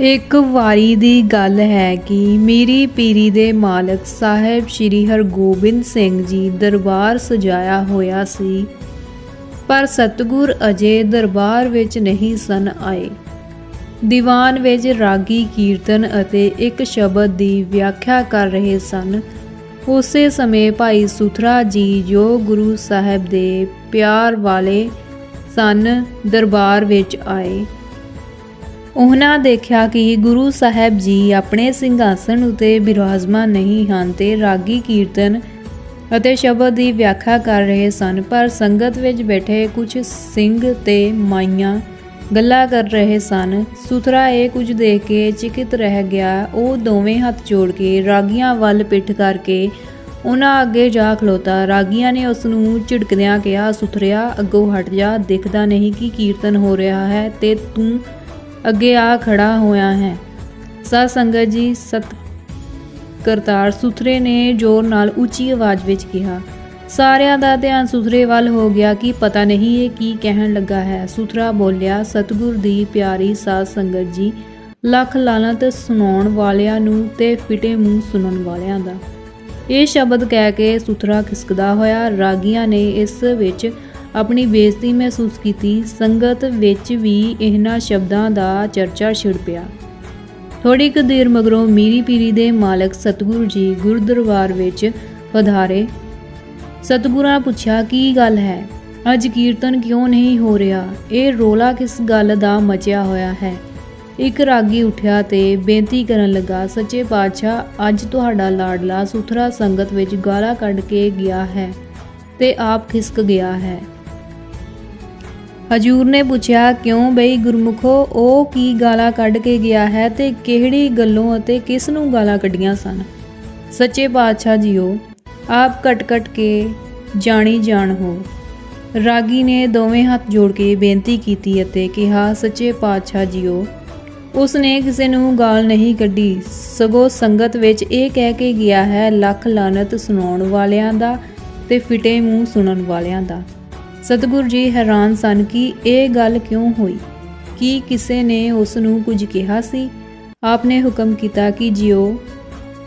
ਇੱਕ ਵਾਰੀ ਦੀ ਗੱਲ ਹੈ ਕਿ ਮੀਰੀ ਪੀਰੀ ਦੇ ਮਾਲਕ ਸਾਹਿਬ ਸ੍ਰੀ ਹਰਗੋਬਿੰਦ ਸਿੰਘ ਜੀ ਦਰਬਾਰ ਸਜਾਇਆ ਹੋਇਆ ਸੀ, ਪਰ ਸਤਗੁਰ ਅਜੇ ਦਰਬਾਰ ਵਿੱਚ ਨਹੀਂ ਸਨ ਆਏ। ਦੀਵਾਨ ਵਿੱਚ ਰਾਗੀ ਕੀਰਤਨ ਅਤੇ ਇੱਕ ਸ਼ਬਦ ਦੀ ਵਿਆਖਿਆ ਕਰ ਰਹੇ ਸਨ। ਉਸੇ ਸਮੇਂ ਭਾਈ ਸੁਥਰਾ ਜੀ ਜੋ ਗੁਰੂ ਸਾਹਿਬ ਦੇ ਪਿਆਰ ਵਾਲੇ ਸਨ ਦਰਬਾਰ ਵਿੱਚ ਆਏ। ਉਹਨਾਂ ਦੇਖਿਆ ਕਿ ਗੁਰੂ ਸਾਹਿਬ ਜੀ ਆਪਣੇ ਸਿੰਘਾਸਣ ਉਤੇ ਬਿਰਾਜਮਾਨ ਨਹੀਂ ਹਨ ਤੇ ਰਾਗੀ ਕੀਰਤਨ ਅਤੇ ਸ਼ਬਦ ਦੀ ਵਿਆਖਿਆ ਕਰ ਰਹੇ ਸਨ, ਪਰ ਸੰਗਤ ਵਿੱਚ ਬੈਠੇ ਕੁਝ ਸਿੰਘ ਤੇ ਮਾਈਆਂ ਗੱਲਾਂ ਕਰ ਰਹੇ ਸਨ। ਸੁਥਰਾ ਇਹ ਕੁਝ ਦੇਖ ਕੇ ਚਿਕਿਤ ਰਹਿ ਗਿਆ। ਉਹ ਦੋਵੇਂ ਹੱਥ ਜੋੜ ਕੇ ਰਾਗੀਆਂ ਵੱਲ ਪਿੱਠ ਕਰਕੇ ਉਹਨਾਂ ਅੱਗੇ ਜਾ ਖਲੋਤਾ। ਰਾਗੀਆਂ ਨੇ ਉਸ ਨੂੰ ਝਿੜਕਦਿਆਂ ਕਿਹਾ, ਸੁਥਰਿਆ, ਅੱਗੋਂ ਹਟ ਜਾ, ਦੇਖਦਾ ਨਹੀਂ ਕਿ ਕੀਰਤਨ ਹੋ ਰਿਹਾ ਹੈ ਤੇ ਤੂੰ ਅੱਗੇ ਆ ਖੜਾ ਹੋਇਆ ਹੈ। ਸਤ ਸੰਗਤ ਜੀ, ਸਤ ਕਰਤਾਰ ਸੁਥਰੇ ਨੇ ਜ਼ੋਰ ਨਾਲ ਉੱਚੀ ਆਵਾਜ਼ ਵਿੱਚ ਕਿਹਾ, ਸਾਰਿਆਂ ਦਾ ਧਿਆਨ ਸੁਥਰੇ ਵੱਲ ਹੋ ਗਿਆ ਕਿ ਪਤਾ ਨਹੀਂ ਇਹ ਕੀ ਕਹਿਣ ਲੱਗਾ ਹੈ। ਸੁਥਰਾ ਬੋਲਿਆ, ਸਤਿਗੁਰ ਦੀ ਪਿਆਰੀ ਸਾਧ ਸੰਗਤ ਜੀ, ਲੱਖ ਲਾਲਤ ਸੁਣਾਉਣ ਵਾਲਿਆਂ ਨੂੰ ਤੇ ਫਿਟੇ ਮੂੰਹ ਸੁਣਨ ਵਾਲਿਆਂ ਦਾ। ਇਹ ਸ਼ਬਦ ਕਹਿ ਕੇ ਸੁਥਰਾ ਖਿਸਕਦਾ ਹੋਇਆ, ਰਾਗੀਆਂ ਨੇ ਇਸ ਵਿੱਚ ਆਪਣੀ ਬੇਇੱਜ਼ਤੀ ਮਹਿਸੂਸ ਕੀਤੀ, ਸੰਗਤ ਵਿੱਚ ਵੀ ਇਹਨਾਂ ਸ਼ਬਦਾਂ ਦਾ ਚਰਚਾ ਛਿੜ ਪਿਆ। ਥੋੜੀ ਕੁ ਦੇਰ ਮਗਰੋਂ ਮੀਰੀ ਪੀਰੀ ਦੇ ਮਾਲਕ ਸਤਗੁਰੂ ਜੀ ਗੁਰਦਰਬਾਰ ਵਿੱਚ ਪਧਾਰੇ। ਸਤਗੁਰਾਂ ਪੁੱਛਿਆ, ਕੀ ਗੱਲ ਹੈ? ਅੱਜ ਕੀਰਤਨ ਕਿਉਂ ਨਹੀਂ ਹੋ ਰਿਹਾ? ਇਹ ਰੋਲਾ ਕਿਸ ਗੱਲ ਦਾ ਮਚਿਆ ਹੋਇਆ ਹੈ? ਇੱਕ ਰਾਗੀ ਉੱਠਿਆ ਤੇ ਬੇਨਤੀ ਕਰਨ ਲੱਗਾ, ਸੱਚੇ ਪਾਤਸ਼ਾਹ, ਅੱਜ ਤੁਹਾਡਾ ਲਾਡਲਾ ਸੁਥਰਾ ਸੰਗਤ ਵਿੱਚ ਗਾਲਾਂ ਕੱਢ ਕੇ ਗਿਆ ਹੈ ਤੇ ਆਪ ਖਿਸਕ ਗਿਆ ਹੈ। ਹਜੂਰ ਨੇ ਪੁੱਛਿਆ, ਕਿਉਂ ਬਈ ਗੁਰਮੁਖੋ, ਉਹ ਕੀ ਗਾਲਾਂ ਕੱਢ ਕੇ ਗਿਆ ਹੈ ਤੇ ਕਿਹੜੀ ਗੱਲੋਂ ਅਤੇ ਕਿਸ ਨੂੰ ਗਾਲਾਂ ਕੱਢੀਆਂ ਸਨ? ਸੱਚੇ ਪਾਤਸ਼ਾਹ ਜੀਓ, ਆਪ ਕਟ-ਕਟ ਕੇ ਜਾਣੀ ਜਾਣ ਹੋ। ਰਾਗੀ ਨੇ ਦੋਵੇਂ ਹੱਥ ਜੋੜ ਕੇ ਬੇਨਤੀ ਕੀਤੀ ਅਤੇ ਕਿਹਾ, ਸੱਚੇ ਪਾਤਸ਼ਾਹ ਜੀਓ ਉਸ ਨੇ ਕਿਸੇ ਨੂੰ ਗਾਲ ਨਹੀਂ ਕੱਢੀ। ਸਗੋਂ ਸੰਗਤ ਵਿੱਚ ਇਹ ਕਹਿ ਕੇ ਗਿਆ ਹੈ, ਲੱਖ ਲਾਨਤ ਸੁਣਾਉਣ ਵਾਲਿਆਂ ਦਾ ਤੇ ਫਿਟੇ ਮੂੰਹ ਸੁਣਨ ਵਾਲਿਆਂ ਦਾ ਸਤਿਗੁਰੂ ਜੀ ਹੈਰਾਨ ਸਨ ਕਿ ਇਹ ਗੱਲ ਕਿਉਂ ਹੋਈ? ਕੀ ਕਿਸੇ ਨੇ ਉਸ ਨੂੰ ਕੁਝ ਕਿਹਾ ਸੀ? ਆਪਨੇ ਹੁਕਮ ਕੀਤਾ ਕਿ ਜਿਓ,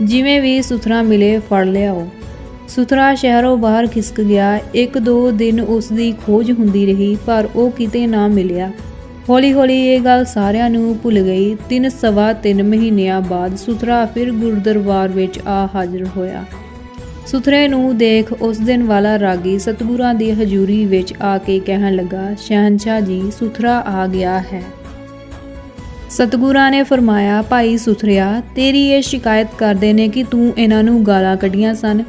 ਜਿਵੇਂ ਵੀ ਸੁਥਰਾ ਮਿਲੇ ਫੜ ਲਿਆਓ। ਸੁਥਰਾ ਸ਼ਹਿਰੋਂ ਬਾਹਰ ਖਿਸਕ ਗਿਆ। ਇੱਕ ਦੋ ਦਿਨ ਉਸ ਦੀ ਖੋਜ ਹੁੰਦੀ ਰਹੀ, ਪਰ ਉਹ ਕਿਤੇ ਨਾ ਮਿਲਿਆ। ਹੌਲੀ ਹੌਲੀ ਇਹ ਗੱਲ ਸਾਰਿਆਂ ਨੂੰ ਭੁੱਲ ਗਈ। ਤਿੰਨ ਸਵਾ ਤਿੰਨ ਮਹੀਨਿਆਂ ਬਾਅਦ ਸੁਥਰਾ ਫਿਰ ਗੁਰਦਰਬਾਰ ਵਿੱਚ ਆ ਹਾਜ਼ਰ ਹੋਇਆ। ਸੁਥਰੇ ਨੂੰ ਦੇਖ ਉਸ ਦਿਨ ਵਾਲਾ ਰਾਗੀ ਸਤਗੁਰਾਂ ਦੀ ਹਜ਼ੂਰੀ ਵਿੱਚ ਆ ਕੇ ਕਹਿਣ ਲੱਗਾ ਸ਼ਹਿਨशाह ਜੀ, ਸੁਥਰਾ ਆ ਗਿਆ ਹੈ। ਸਤਗੁਰਾਂ ਨੇ ਫਰਮਾਇਆ, ਭਾਈ ਸੁਥਰਿਆ, ਤੇਰੀ ਇਹ ਸ਼ਿਕਾਇਤ ਕਰਦੇ ਨੇ ਕਿ ਤੂੰ ਇਹਨਾਂ ਨੂੰ ਗਾਲਾਂ ਕੱਢੀਆਂ ਸਨ।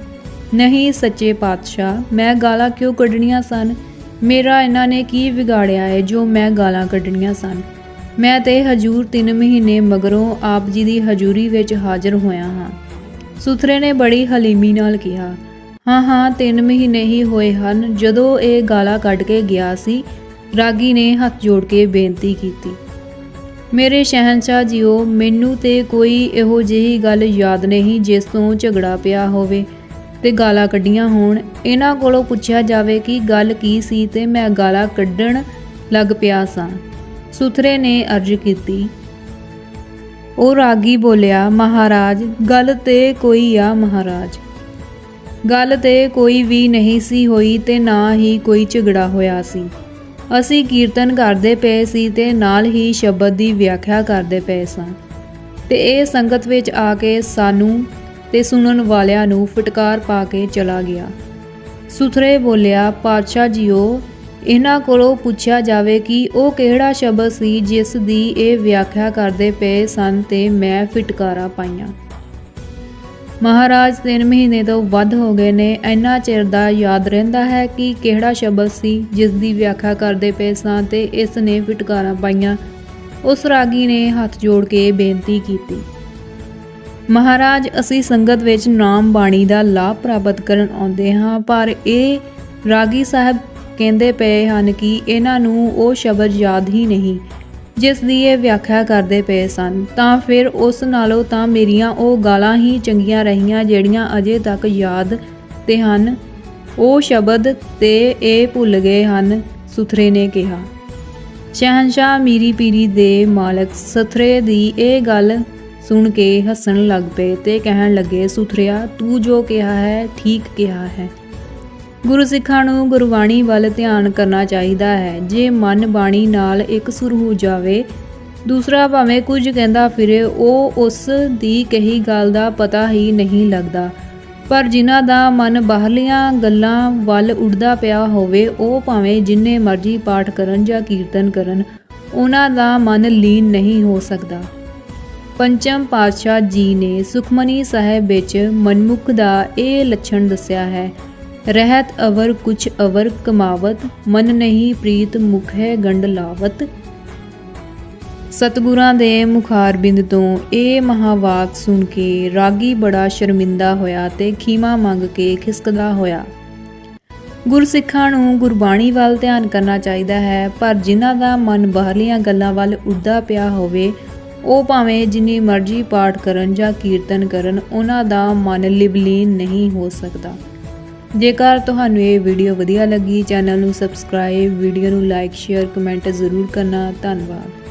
ਨਹੀਂ, ਸੱਚੇ ਪਾਤਸ਼ਾਹ, ਮੈਂ ਗਾਲਾਂ ਕਿਉਂ ਕੱਢਣੀਆਂ ਸਨ? ਮੇਰਾ ਇਹਨਾਂ ਨੇ ਕੀ ਵਿਗਾੜਿਆ ਹੈ ਜੋ ਮੈਂ ਗਾਲਾਂ ਕੱਢਣੀਆਂ ਸਨ? ਮੈਂ ਤੇ ਹਜੂਰ 3 ਮਹੀਨੇ ਮਗਰੋਂ ਆਪ ਜੀ ਦੀ ਹਜ਼ੂਰੀ ਵਿੱਚ ਹਾਜ਼ਰ ਹੋਇਆ ਹਾਂ। ਸੁਥਰੇ ਨੇ ਬੜੀ ਹਲੀਮੀ ਨਾਲ ਕਿਹਾ, ਹਾਂ ਹਾਂ 3 ਮਹੀਨੇ ਹੀ ਹੋਏ ਹਨ, ਜਦੋਂ ਇਹ ਗਾਲਾਂ ਕੱਢ ਕੇ ਗਿਆ ਸੀ, ਰਾਗੀ ਨੇ ਹੱਥ ਜੋੜ ਕੇ ਬੇਨਤੀ ਕੀਤੀ। ਮੇਰੇ ਸ਼ਹਿਨशाह ਜੀਓ, ਮੈਨੂੰ ਤੇ ਕੋਈ ਇਹੋ ਜਿਹੀ ਗੱਲ ਯਾਦ ਨਹੀਂ ਜਿਸ ਤੋਂ ਝਗੜਾ ਪਿਆ ਹੋਵੇ ਤੇ ਗਾਲਾਂ ਕੱਢੀਆਂ ਹੋਣ। ਇਹਨਾਂ ਕੋਲੋਂ ਪੁੱਛਿਆ ਜਾਵੇ ਕਿ ਗੱਲ ਕੀ ਸੀ ਤੇ ਮੈਂ ਗਾਲਾਂ ਕੱਢਣ ਲੱਗ ਪਿਆ ਸਾਂ। ਸੁਥਰੇ ਨੇ ਅਰਜ਼ ਕੀਤੀ ਉਹ ਰਾਗੀ ਬੋਲਿਆ, ਮਹਾਰਾਜ, ਗੱਲ ਤੇ ਕੋਈ ਆ ਮਹਾਰਾਜ। ਗੱਲ ਤੇ ਕੋਈ ਵੀ ਨਹੀਂ ਸੀ ਹੋਈ ਤੇ ਨਾ ਹੀ ਕੋਈ ਝਗੜਾ ਹੋਇਆ ਸੀ। ਅਸੀਂ ਕੀਰਤਨ ਕਰਦੇ ਪਏ ਸੀ ਤੇ ਨਾਲ ਹੀ ਸ਼ਬਦ ਦੀ ਵਿਆਖਿਆ ਕਰਦੇ ਪਏ ਸਾਂ। ਤੇ ਇਹ ਸੰਗਤ ਵਿੱਚ ਆ ਕੇ ਸਾਨੂੰ ਤੇ ਸੁਣਨ ਵਾਲਿਆਂ ਨੂੰ ਫਟਕਾਰ ਪਾ ਕੇ ਚਲਾ ਗਿਆ। ਸੁਥਰੇ ਬੋਲਿਆ, ਪਾਤਸ਼ਾਹ ਜੀਓ ਇਹਨਾਂ ਕੋਲੋਂ ਪੁੱਛਿਆ ਜਾਵੇ ਕਿ ਉਹ ਕਿਹੜਾ ਸ਼ਬਦ ਸੀ ਜਿਸ ਦੀ ਇਹ ਵਿਆਖਿਆ ਕਰਦੇ ਪਏ ਸਨ ਤੇ ਮੈਂ ਫਿਟਕਾਰਾ ਪਾਈਆਂ। ਮਹਾਰਾਜ 3 ਮਹੀਨੇ ਤੋਂ ਵੱਧ ਹੋ ਗਏ ਨੇ, ਇੰਨਾ ਚਿਰ ਦਾ ਯਾਦ ਰਹਿੰਦਾ ਹੈ ਕਿ ਕਿਹੜਾ ਸ਼ਬਦ ਸੀ ਜਿਸ ਦੀ ਵਿਆਖਿਆ ਕਰਦੇ ਪਏ ਸਾਂ ਤੇ ਇਸ ਨੇ ਫਟਕਾਰਾਂ ਪਾਈਆਂ। ਉਸ ਰਾਗੀ ਨੇ ਹੱਥ ਜੋੜ ਕੇ ਬੇਨਤੀ ਕੀਤੀ। ਮਹਾਰਾਜ, ਅਸੀਂ ਸੰਗਤ ਵਿੱਚ ਨਾਮ ਬਾਣੀ ਦਾ ਲਾਭ ਪ੍ਰਾਪਤ ਕਰਨ ਆਉਂਦੇ ਹਾਂ, ਪਰ ਇਹ ਰਾਗੀ ਸਾਹਿਬ ਕਹਿੰਦੇ ਪਏ ਹਨ ਕਿ ਇਹਨਾਂ ਨੂੰ ਉਹ ਸ਼ਬਦ ਯਾਦ ਹੀ ਨਹੀਂ, ਜਿਸ ਦੀ ਇਹ ਵਿਆਖਿਆ ਕਰਦੇ ਪਏ ਸਨ। ਤਾਂ ਫਿਰ ਉਸ ਨਾਲੋਂ ਤਾਂ ਮੇਰੀਆਂ ਉਹ ਗਾਲਾਂ ਹੀ ਚੰਗੀਆਂ ਰਹੀਆਂ ਜਿਹੜੀਆਂ ਅਜੇ ਤੱਕ ਯਾਦ ਤੇ ਹਨ। ਉਹ ਸ਼ਬਦ ਤੇ ਇਹ ਭੁੱਲ ਗਏ ਹਨ, ਸੁਥਰੇ ਨੇ ਕਿਹਾ। ਸ਼ਹਿਨशाह ਮੀਰੀ ਪੀਰੀ ਦੇ ਮਾਲਕ ਸਥਰੇ ਦੀ ਇਹ ਗੱਲ ਸੁਣ ਕੇ ਹੱਸਣ ਲੱਗ ਪਏ ਤੇ ਕਹਿਣ ਲੱਗੇ, ਸੁਥਰਿਆ, ਤੂੰ ਜੋ ਕਿਹਾ ਹੈ, ਠੀਕ ਕਿਹਾ ਹੈ। ਗੁਰੂ ਸਿੱਖਾਂ ਨੂੰ ਗੁਰਬਾਣੀ ਵੱਲ ਧਿਆਨ ਕਰਨਾ ਚਾਹੀਦਾ ਹੈ। ਜੇ ਮਨ ਬਾਣੀ ਨਾਲ ਇੱਕ ਸੁਰ ਹੋ ਜਾਵੇ, ਦੂਸਰਾ ਭਾਵੇਂ ਕੁਝ ਕਹਿੰਦਾ ਫਿਰੇ, ਉਹ ਉਸ ਦੀ ਕਹੀ ਗੱਲ ਦਾ ਪਤਾ ਹੀ ਨਹੀਂ ਲੱਗਦਾ। ਪਰ ਜਿਨ੍ਹਾਂ ਦਾ ਮਨ ਬਾਹਰਲੀਆਂ ਗੱਲਾਂ ਵੱਲ ਉੱਡਦਾ ਪਿਆ ਹੋਵੇ, ਉਹ ਭਾਵੇਂ ਜਿੰਨੇ ਮਰਜ਼ੀ ਪਾਠ ਕਰਨ ਜਾਂ ਕੀਰਤਨ ਕਰਨ, ਉਹਨਾਂ ਦਾ ਮਨ ਲੀਨ ਨਹੀਂ ਹੋ ਸਕਦਾ। ਪੰਚਮ ਪਾਤਸ਼ਾਹ ਜੀ ਨੇ ਸੁਖਮਨੀ ਸਾਹਿਬ ਵਿੱਚ ਮਨਮੁਖ ਦਾ ਇਹ ਲੱਛਣ ਦੱਸਿਆ ਹੈ। ਰਹਿਤ ਅਵਰ ਕੁਛ ਅਵਰ ਕਮਾਵਤ, ਮਨ ਨਹੀਂ ਪ੍ਰੀਤ ਮੁਖ ਹੈ ਗੰਡ ਲਾਵਤ। ਸਤਿਗੁਰਾਂ ਦੇ ਮੁਖਾਰਬਿੰਦ ਤੋਂ ਇਹ ਮਹਾਵਾਕ ਸੁਣ ਕੇ ਰਾਗੀ ਬੜਾ ਸ਼ਰਮਿੰਦਾ ਹੋਇਆ ਤੇ ਖੀਮਾ ਮੰਗ ਕੇ ਖਿਸਕਦਾ ਹੋਇਆ। ਗੁਰਸਿੱਖਾਂ ਨੂੰ ਗੁਰਬਾਣੀ ਵੱਲ ਧਿਆਨ ਕਰਨਾ ਚਾਹੀਦਾ ਹੈ, ਪਰ ਜਿਨ੍ਹਾਂ ਦਾ ਮਨ ਬਾਹਰਲੀਆਂ ਗੱਲਾਂ ਵੱਲ ਉੱਡਦਾ ਪਿਆ ਹੋਵੇ, ਉਹ ਭਾਵੇਂ ਜਿੰਨੀ ਮਰਜ਼ੀ ਪਾਠ ਕਰਨ ਜਾਂ ਕੀਰਤਨ ਕਰਨ, ਉਹਨਾਂ ਦਾ ਮਨ ਲਿਬਲੀਨ ਨਹੀਂ ਹੋ ਸਕਦਾ। ਜੇਕਰ ਤੁਹਾਨੂੰ ਇਹ ਵੀਡੀਓ ਵਧੀਆ ਲੱਗੀ ਚੈਨਲ ਨੂੰ ਸਬਸਕ੍ਰਾਈਬ ਵੀਡੀਓ ਨੂੰ ਲਾਈਕ ਸ਼ੇਅਰ ਕਮੈਂਟ ਜ਼ਰੂਰ ਕਰਨਾ। ਧੰਨਵਾਦ।